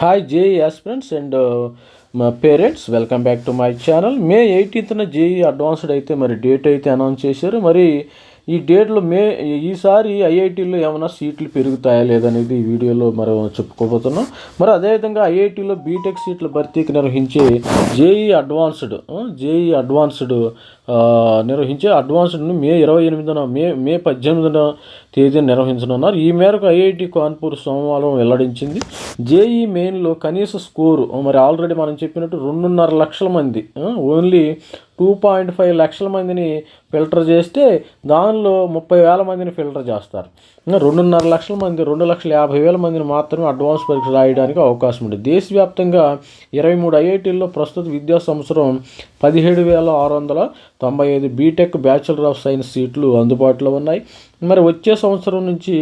Hi JEE aspirants and మా parents welcome back to my channel May ఎయిటీన్త్న JEE advanced అయితే మరి date అయితే announce చేశారు. మరి ఈ డేట్లో మే ఈసారి ఐఐటీలో ఏమైనా సీట్లు పెరుగుతాయా లేదనేది ఈ వీడియోలో మనం చెప్పుకోబోతున్నాం. మరి అదేవిధంగా ఐఐటీలో బీటెక్ సీట్ల భర్తీకి నిర్వహించే జేఈ అడ్వాన్స్డ్ జేఈ అడ్వాన్స్డ్ నిర్వహించే అడ్వాన్స్డ్ని మే ఇరవై ఎనిమిదిన మే మే పద్దెనిమిదిన తేదీన నిర్వహించనున్నారు. ఈ మేరకు ఐఐటి కాన్పూర్ సోమవారం వెల్లడించింది. జేఈ మెయిన్లో కనీస స్కోరు మరి ఆల్రెడీ మనం చెప్పినట్టు రెండున్నర లక్షల మంది ఓన్లీ టూ పాయింట్ ఫైవ్ లక్షల మందిని ఫిల్టర్ చేస్తే దానిలో ముప్పై వేల మందిని ఫిల్టర్ చేస్తారు. రెండున్నర లక్షల మంది రెండు లక్షల యాభై వేల మందిని మాత్రమే అడ్వాన్స్ పరీక్ష రాయడానికి అవకాశం ఉంది. దేశవ్యాప్తంగా ఇరవై మూడు ఐఐటీల్లో ప్రస్తుత విద్యా సంవత్సరం పదిహేడు వేల ఆరు వందల తొంభై ఐదు బీటెక్ బ్యాచులర్ ఆఫ్ సైన్స్ సీట్లు అందుబాటులో ఉన్నాయి. మరి వచ్చే సంవత్సరం నుంచి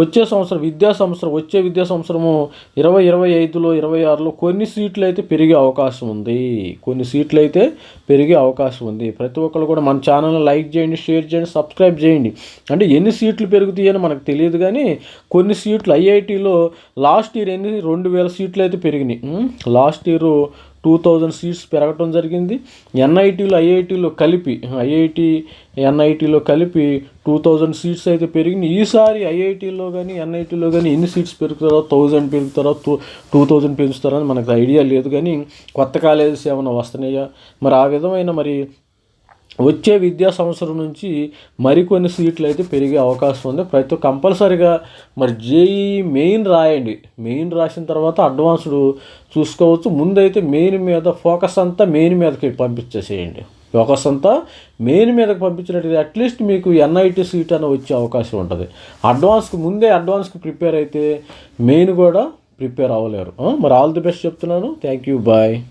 వచ్చే సంవత్సరం విద్యా సంవత్సరం వచ్చే విద్యా సంవత్సరము ఇరవై ఇరవై ఐదులో ఇరవై ఆరులో కొన్ని సీట్లు అయితే పెరిగే అవకాశం ఉంది. కొన్ని సీట్లు అయితే పెరిగే అవకాశం ఉంది. ప్రతి ఒక్కరు కూడా మన ఛానల్ని లైక్ చేయండి షేర్ చేయండి సబ్స్క్రైబ్ చేయండి. అంటే ఎన్ని సీట్లు పెరుగుతాయని మనకు తెలియదు కానీ కొన్ని సీట్లు ఐఐటీలో లాస్ట్ ఇయర్ ఎన్ని రెండు వేల సీట్లు అయితే పెరిగినాయి. Last year two thousand seats పెరగటం జరిగింది. ఎన్ఐటీలో ఐఐటీలో కలిపి ఐఐటి ఎన్ఐటీలో కలిపి టూ థౌజండ్ సీట్స్ అయితే పెరిగినాయి ఈసారి ఐఐటీలో కానీ ఎన్ఐటీలో కానీ ఎన్ని సీట్స్ పెరుగుతారో థౌజండ్ పెరుగుతారో టూ టూ థౌజండ్ పెంచుతారో అని మనకు ఐడియా లేదు. కానీ కొత్త కాలేజెస్ ఏమైనా వస్తున్నాయా? మరి ఆ విధమైన మరి వచ్చే విద్యా సంవత్సరం నుంచి మరికొన్ని సీట్లు అయితే పెరిగే అవకాశం ఉంది. ప్రతి కంపల్సరిగా మరి జేఈ మెయిన్ రాయండి. మెయిన్ రాసిన తర్వాత అడ్వాన్స్డ్ చూసుకోవచ్చు. ముందైతే మెయిన్ మీద ఫోకస్ అంతా మెయిన్ మీదకి పంపించేసేయండి. ఫోకస్ అంతా మెయిన్ మీదకి పంపించినట్టు అట్లీస్ట్ మీకు ఎన్ఐటి సీట్ అని వచ్చే అవకాశం ఉంటుంది. అడ్వాన్స్కి ముందే అడ్వాన్స్కి ప్రిపేర్ అయితే మెయిన్ కూడా ప్రిపేర్ అవ్వలేరు. మరి ఆల్ ది బెస్ట్ చెప్తున్నాను. Thank you. బాయ్.